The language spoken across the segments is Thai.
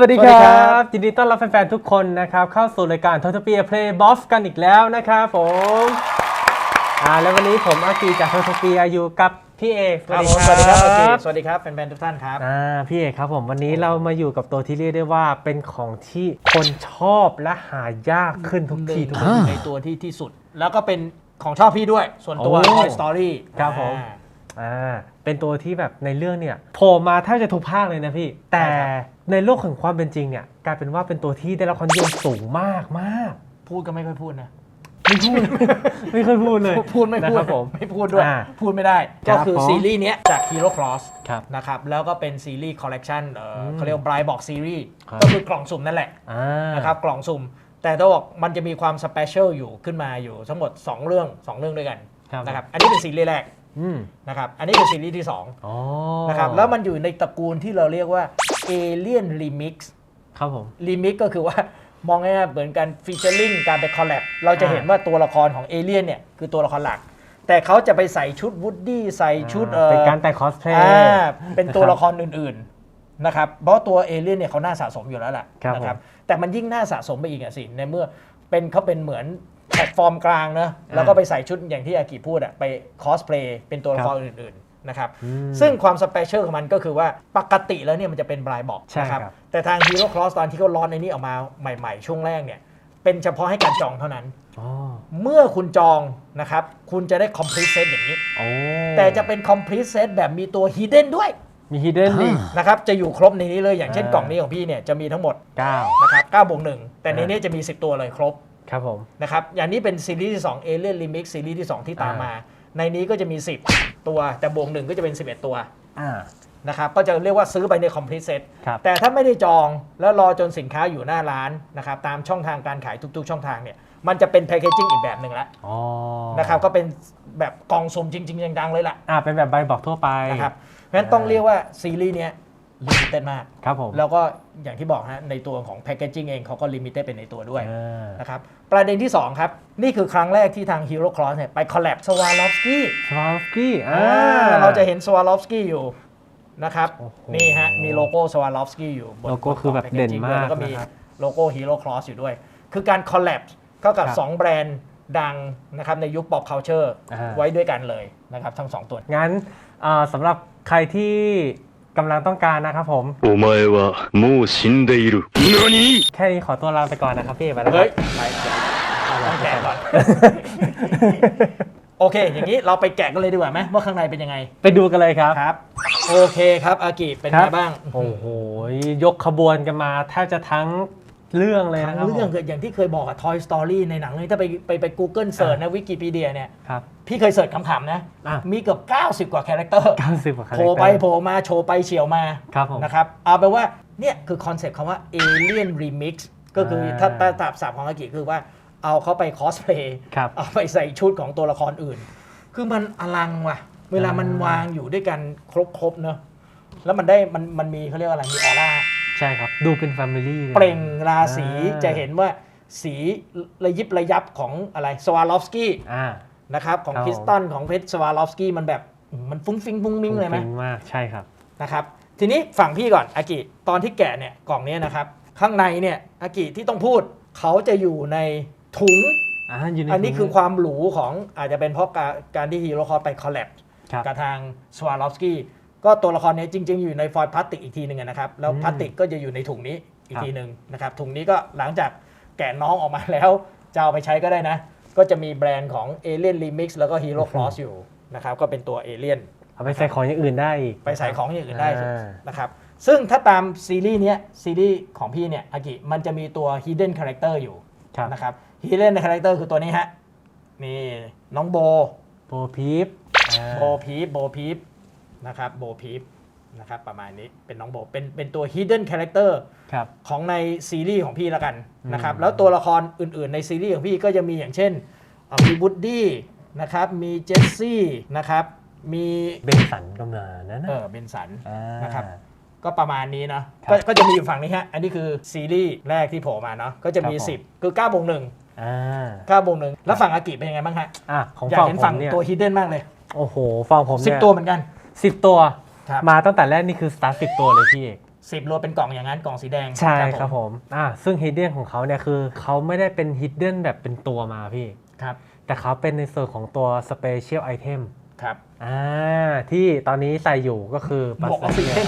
วัสดีคสวัสดีรัครับบยินดีต้อนรับแฟนๆทุกคนนะครับ เข้าสู่รายการ t o t o p i a Play Boss กันอีกแล้วนะครับผมอ่าแล้ววันนี้ผมอากีจาก t o t o p i a อยู่กับพี่เอกครับผมสวัสดีครับโอเคสวัสดีครับแฟนๆทุกท่านครับอ่าพี่เอกครับผมวันนี้เรามาอยู่กับตัวที่เรียกได้ว่าเป็นของที่คนชอบและหายากขึ้นทุกทีทุกหทีนึ่งในตัวที่ที่สุด แล้วก็เป็นของชอบพี่ด้วยส่วนตัวโอ้ Toy Story ครับผมอ่าอ่า เป็นตัวที่แบบในเรื่องเนี่ยโผล่มาแทบจะทุกภาคเลยนะพี่ แต่ใช่ครับในโลกของความเป็นจริงเนี่ยกลายเป็นว่าเป็นตัวที่ได้รับความนิยมสูงมากมากพูดก็ไม่ค่อยพูดนะไม่พูด ไม่เคยพูดเลย พูดไม่พูดนะครับผมไม่พูดด้วยอ่าพูดไม่ได้ครัก็บคือผมซีรีส์เนี้ยจาก Hero Cross ครับนะครับ แล้วก็เป็นซีรีส์คอลเลกชันเอ่ออมเขาเรียกว่า Bright Box Series ครับก็คือกล่องสุ่มนั่นแหละอ่านะครับกล่องสุ่ม แต่ต้องบอกมันจะมีความสเปเชียลอยู่ขึ้นมาอยู่ทั้งหมด 2 เรื่อง 2 เรื่องด้วยกันครับนะครับ อันนี้เป็นซีรีส์แรกอืม นะครับอันนี้เป็นซีรีส์ที่2อ๋อนะครับแล้วมันอยู่ในตระกูลที่เราเรียกว่า Alien Remix ครับผม Remix ก็คือว่ามองง่ายๆเหมือนกันฟีเจอริงการไปคอลแลบเราจะอ่าเห็นว่าตัวละครของเอเลียนเนี่ยคือตัวละครหลัก แต่เขาจะไปใส่ชุดวูดดี้ใส่ชุดเออเป็นการแต่งคอสเพลย์อ่าเป็นตัวละครอื่นๆนะครับเพราะตัวเอเลียนเนี่ยเขาน่าสะสมอยู่แล้วแหละครับนะผมแต่มันยิ่งน่าสะสมไปอีกอะสิในเมื่อเป็นเขาเป็นเหมือน แพลตฟอร์มกลางนะแล้วก็ไปใส่ชุดอย่างที่อากิพูดอะไปคอสเพลย์เป็นตัวละครอื่นๆนะครับอืมซึ่งความสเปเชียลของมันก็คือว่าปกติแล้วเนี่ยมันจะเป็นบรายบอกใช่นะครับครับแต่ทาง Hero Cross ตอนที่เขาลอนในนี้ออกมาใหม่ๆ ช่วงแรกเนี่ยเป็นเฉพาะให้การจองเท่านั้นอ๋อเมื่อคุณจองนะครับ คุณจะได้ complete set อย่างนี้โอ้แต่จะเป็น complete set แบบมีตัว hidden ด้วย มี hidden อีกนะครับ จะอยู่ครบในนี้เลยอย่างเช่นอ่ากล่องนี้ของพี่เนี่ยจะมีทั้งหมดเก้านะครับ9บวก1แต่ในอ่านี้นี้จะมี 10 ตัวเลยครบ ครับผม นะครับ อย่างนี้เป็นซีรีส์ที่2 Alien Remix ซีรีส์ที่ 2 ที่ตามมา ในนี้ก็จะมี 10 ตัว แต่บวกหนึ่งก็จะเป็น 11 ตัวอ่า นะครับ ก็จะเรียกว่าซื้อไปใน complete set ครับ แต่ถ้าไม่ได้จองแล้วรอจนสินค้าอยู่หน้าร้านนะครับตามช่องทางการขายทุกๆ ช่องทางเนี่ย มันจะเป็นแพ c เกจิ้งอีกแบบหนึ่งแล้วอ๋อนะครับ ก็เป็นแบบกล่องสุ่มจริงๆจังๆเลยล่ะ อ่าเป็นแบบใบบอกทั่วไป นะครับ เพราะฉะนั้นต้องเรียกว่าซีรีส์เนี้ย ลิมิเต็ดมาก ครับผม แล้วก็อย่างที่บอกฮะในตัวของแพ c เกจิ้งเองเขาก็ลิมิเต็ดเป็นในตัวด้วยอ่า นะครับประเด็นที่ 2 ครับ นี่คือครั้งแรกที่ทาง Hero Cross เนี่ยไปคอลแลบสวาลอฟสกี้สวาลกี้อ่า เราจะเห็นสวาลอฟสกี้อยู่นะครับโอ้โหนี่ฮะมีโลโก้สวาลอฟสกี้อยู่บนโลโก้คือแบบเด่นมากแล้วก็มีนะครับโลโก้ Hero Cross อยู่ด้วย คือการคอลแลบเข้ากับ ครับ 2 แบรนด์ดังนะครับในยุค pop culture อ่า ไว้ด้วยกันเลยนะครับทั้งสองตัว งั้นอ่าสำหรับใครที่ กำลังต้องการนะครับผมโอมาเอวะมูชินเดอิรุนี่แค่นี้ขอตัวลาไปก่อนนะครับพี่ไปแล้วเฮ้ยต้องแกก่อน โอเค อย่างนี้เราไปแกะกันเลยดีกว่าไหมว่าข้างในเป็นยังไง ไปดูกันเลยครับครับ โอเคครับอากิเป็นไงบ้าง โอ้โห ยกขบวนกันมาแทบจะทั้ง เรื่องเลยทั้นะงครับเรื่องผม เกิดอย่างที่เคยบอกอะ Toy Story ในหนังเลยถ้าไปไปไป Google เสิร์ชนะวิกิพีเดียเนี่ย ครับ พี่เคยเสิร์ชคำๆนะ อะ มีเกือบ 90 กว่าคาแรคเตอร์90กว่าคาแรโผคล่เตอร์ไปโผล่มาโชว์ไปเฉียวมา ครับผม นะครับ เอาไปนว่า เนี่ยคือคอนเซ็ปต์คำว่า Alien Remix ก็คืออาถ้าถ้าตามศัพท์ของอากิคือว่าเอาเขาไปคอสเพลย์ ครับ เอาไปใส่ชุดของตัวละครอื่น คือมันอลังว่ะ เวลามันอ่าววางอยู่ด้วยกันครบๆเนอะแล้วมันได้มันมันมีเขาเรียกว่าอะไร มีออร่า ใช่ครับ ดูเป็นแฟมิลี่เลยเปล่งราศีอ่าจะเห็นว่าสีระยิบระยับของอะไรสวาลอฟสกี้อ่านะครับของครับพิสตันของเพชรสวาลอฟสกี้มันแบบมันฟุ้งฟิ้งฟุ้งมิ้งเลยไหมฟุ้งมากใช่ครับนะครับ ทีนี้ฝั่งพี่ก่อนอากิตอนที่แกะเนี่ยกล่องเนี้ยนะครับ ข้างในเนี่ยอากิที่ต้องพูดเขาจะอยู่ในถุงอ่าอยู่ในอันนี้ถุงคือความหรูของอาจจะเป็นเพราะการการที่ฮีโร่คอร์ไปคอลแลบครับกับทางสวาลอฟสกี้ ก็ตัวละครเนี้จริง ๆ อยู่ในฟอยล์พลาสติกอีกทีหนึ่งอะนะครับ แล้วอืมพลาสติกก็จะอยู่ในถุงนี้อีกครับทีหนึ่งนะครับ ถุงนี้ก็หลังจากแกะน้องออกมาแล้วจะเอาไปใช้ก็ได้นะ ก็จะมีแบรนด์ของ Alien Remix แล้วก็ Hero Cross อยู่นะครับ ก็เป็นตัว Alien เอาไปใส่ของอย่างอื่นได้อีกไปใส่ของอย่างอื่นได้อ่านะครับ ซึ่งถ้าตามซีรีส์เนี้ยซีรีส์ของพี่เนี่ยอากิมันจะมีตัว Hidden Character อยู่ครับนะครับ Hidden Character คือตัวนี้ฮะนี่น้องโบโปรพีฟอ่าโบพีฟโบพีฟ นะครับโบพีฟนะครับประมาณนี้เป็นน้องโบเป็นเป็นตัว hidden character ครับ ของในซีรีส์ของพี่แล้วกันนะครับอืม แล้วตัวละครอื่นๆ ในซีรีส์ของพี่ก็จะมีอย่างเช่นเอ่อมีบูดดี้นะครับมีเจสซี่นะครับมีเบนสันก็มานะนะเออเบนสันอ่านะครับ ก็ประมาณนี้เนาะครับก็ก็จะมีอยู่ฝั่งนี้ฮะ อันนี้คือซีรีส์แรกที่โผล่มาเนาะก็จะมี ครับผม 10 คือ9บวก1อ่า9บวก1แล้วฝั่งอากิเป็นยังไงบ้างฮะ อะของอยากฝั่งเห็นผฝั่งมเนี่ยตัว hidden มากเลย โอ้โหฝั่งผมเนี่ย 10 ตัวเหมือนกัน สิบตัวครับ มาตั้งแต่แรกนี่คือสตาร์สิบตัวเลยพี่เอก10รวมเป็นกล่องอย่างนั้นกล่องสีแดงใช่ครับผม อ่า ซึ่ง hidden ของเขาเนี่ยคือเขาไม่ได้เป็น hidden แบบเป็นตัวมาพี่ ครับแต่เขาเป็นในส่วนของตัว special item ครับอ่า ที่ตอนนี้ใส่อยู่ก็คือหมวกออกซิเจน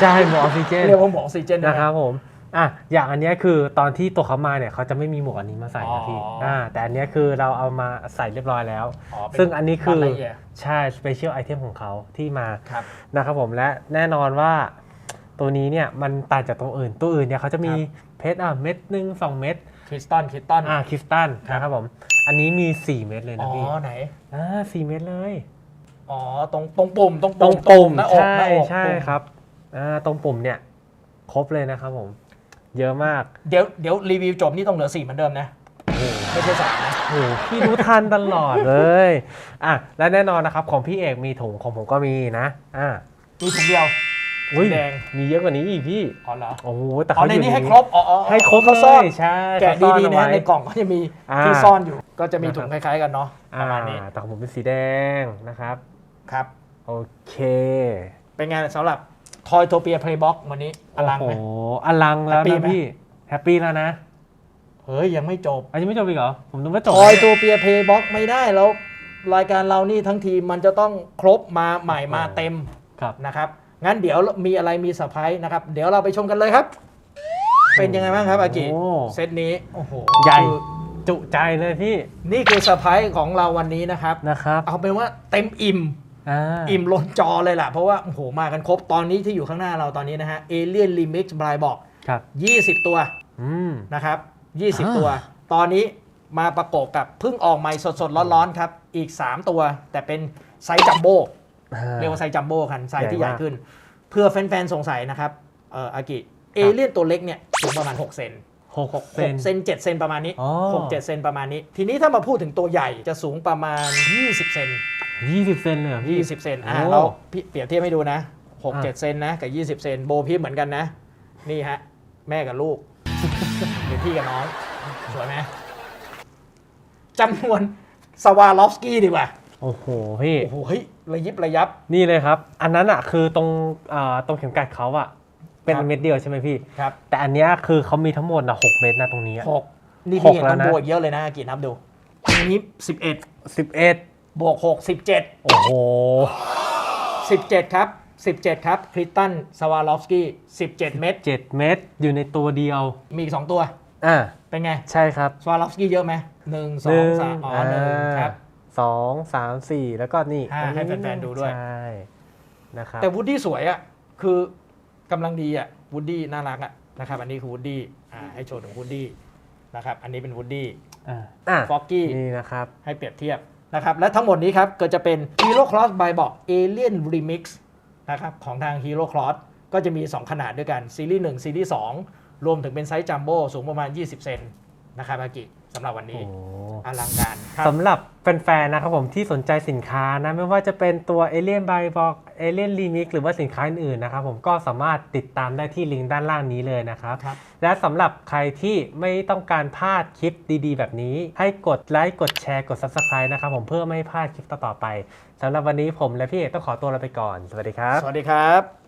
ใช่หมวกออกซิเจนเรียกว่าหมวกออกซิเจนได้ไหมนะครับผม อะอย่างอันเนี้ยคือตอนที่ตัวเขามาเนี่ยเขาจะไม่มีหมวกอันนี้มาใส่นะพี่อ๋ออ่ อ่าแต่อันเนี้ยคือเราเอามาใส่เรียบร้อยแล้ว อ๋อเป็นซึ่งอันนี้คือความละเอียดใช่ special item ของเขาที่มา ครับ นะครับผมและแน่นอนว่าตัวนี้เนี่ยมันต่างจากตัวอื่น ตัวอื่นเนี่ยเขาจะมีครับ เพชรอะเม็ดหนึ่งสองเม็ดคริสตัลคริสตัลอ่าคริสตัลครับ นะครับผมอันนี้มี 4 เม็ดเลยอ๋นะอพี่ไหน อ่าสี่เม็ดเลย อ๋อตรงตรงปุ่มตรงตรงตรงปุ่มหน้าอกใช่หน้าอกใช่ปุ่มครับอ่าตรงปุ่มเนี่ยครบเลยนะครับผม เยอะมากเดี๋ยวเดี๋ยวรีวิวจบนี่ต้องเหลือสี่เหมือนเดิมนะโอ้โหไม่ใช่สามนะ โอ้โหพี่รู้ทันตลอดเลยอะและแน่นอนนะครับของพี่เอกมีถุงของผมก็มีนะอะมีถุงเดียว อุ้ยสีแดง มีเยอะกว่านี้อีกพี่อ๋อเหรอโอ้โหแต่อ๋อเขาในอยู่นี้ให้ในครบอ๋ออ๋อให้ครบเขาเลซ่อนยใช่แกะเขาซ่อนดีๆเอานะไว้ ในกล่องก็จะมีอ่า ที่ซ่อนอยู่ ก็จะมีนะครับถุงคล้ายๆกันเนาะปอ่าระมาณนี้แต่ของผมเป็นสีแดงนะครับ ครับ โอเค เป็นไงสำหรับ Toy Topia Playbox วันนี้อลังไหม โอ้โหอลังแล้วแฮปปี้นะไหม พี่แฮปปี้แล้วนะเฮ้ย ยังไม่จบอันนี้ไม่จบอีกเหรอผมนึกว่าจบ Toy Topia Playbox ไม่ได้แล้ว รายการเรานี่ทั้งทีมมันจะต้องครบมาใหม่มาเต็มครับ นะครับ งั้นเดี๋ยวมีอะไรมีเซอร์ไพรส์นะครับ เดี๋ยวเราไปชมกันเลยครับ เป็นยังไงบ้างครับอากิโอ้เซตนี้โอ้โหใหญ่ คือจุใจเลยพี่นี่คือเซอร์ไพรส์ของเราวันนี้นะครับ นะครับ เอาเป็นว่าเต็มอิ่ม อ่าอิ่มล้นจอเลยล่ะ เพราะว่า โอ้โห มากันครบตอนนี้ที่อยู่ข้างหน้าเราตอนนี้นะฮะ Alien Remix บรายบอกครับ20 ตัวอืมนะครับอ่า20 ตัว ตอนนี้มาประกบกับเพิ่งออกใหม่สดๆ ร้อนๆ ครับ อีก 3 ตัว แต่เป็นไซส์จัมโบ้อ่าเรียกว่าไซส์จัมโบ้คันไซส์ที่ใหใหญ่ญ่มากขึ้น เพื่อแฟนๆ สงสัยนะครับเอ่ออากิเอเลี่ยนตัวเล็กเนี่ยสูงประมาณ 6 เซนหก6เซนเซน7เซนประมาณนี้อ๋อ6 7เซนประมาณนี้ ทีนี้ถ้ามาพูดถึงตัวใหญ่จะสูงประมาณ 20 เซน ยี่สิบเซนเลยเหรอพี่ 20 เซนอะโอ้ เราพี่เปรียบเทียบให้ดูนะ6อะ7เซนนะกับ 20 เซนโบพีเหมือนกันนะ นี่ฮะ แม่กับลูก หรือพี่กับน้อง สวยไหมจำนวนสวาลอฟสกี้ดีกว่า โอ้โหพี่ โอ้โหเฮ้ยระยิบระยับ นี่เลยครับ อันนั้นอะคือตรงเอ่อตรงเข็มกลัดเขาอะ เป็นครับ เม็ดเดียวใช่ไหมพี่ ครับแต่อันเนี้ยคือเขามีทั้งหมดนะหกเม็ดนะตรงนี้ หกนี่พี่เห็นหกแล้วต้องนะบวกเยอะเลยนะอากินับดูอันนี้11สิบเอ็ด บวก6 17 โอ้โห 17 ครับ 17 ครับคริสตันสวาลอฟสกี้17 เม็ดเจ็ดเม็ดอยู่ในตัวเดียว มีอีก 2 ตัว อ่า เป็นไง ใช่ครับสวาลอฟสกี้เยอะไหมหนึ่งสอหงนึ่งสามอ๋อหนึ่งครับสองสามสี่แล้วก็นี่ห้าอัให้แฟนๆดูด้วย ใช่นะครับ แต่วูดดี้สวยอะ คือกำลังดีอะวูดดี้น่ารักอะนะครับ อันนี้คือวูดดี้อ่าให้โชว์ถึงวูดดี้นะครับ อันนี้เป็นวูดดี้อ่าอะฟอกกี้นี่นะครับ ให้เปรียบเทียบ นะครับและทั้งหมดนี้ครับก็จะเป็น Hero Cross by บอก Alien Remix นะครับของทาง Hero Cross ก็จะมี 2 ขนาดด้วยกัน ซีรีส์1ซีรีส์2รวมถึงเป็นไซส์จัมโบ้สูงประมาณ 20 เซนนะครับอากิ สำหรับวันนี้โอ้อลังการครับสำหรับแฟนๆนะครับผมที่สนใจสินค้านะไม่ว่าจะเป็นตัว Alien by Box Alien Remix หรือว่าสินค้าอื่นๆนะครับผมก็สามารถติดตามได้ที่ลิงก์ด้านล่างนี้เลยนะครับครับและสำหรับใครที่ไม่ต้องการพลาดคลิปดีๆ แบบนี้ ให้กดไลค์กดแชร์กด Subscribe นะครับผมเพื่อไม่ให้พลาดคลิปต่อๆไปสำหรับวันนี้ผมและพี่เอกต้องขอตัวลาไปก่อน สวัสดีครับ สวัสดีครับ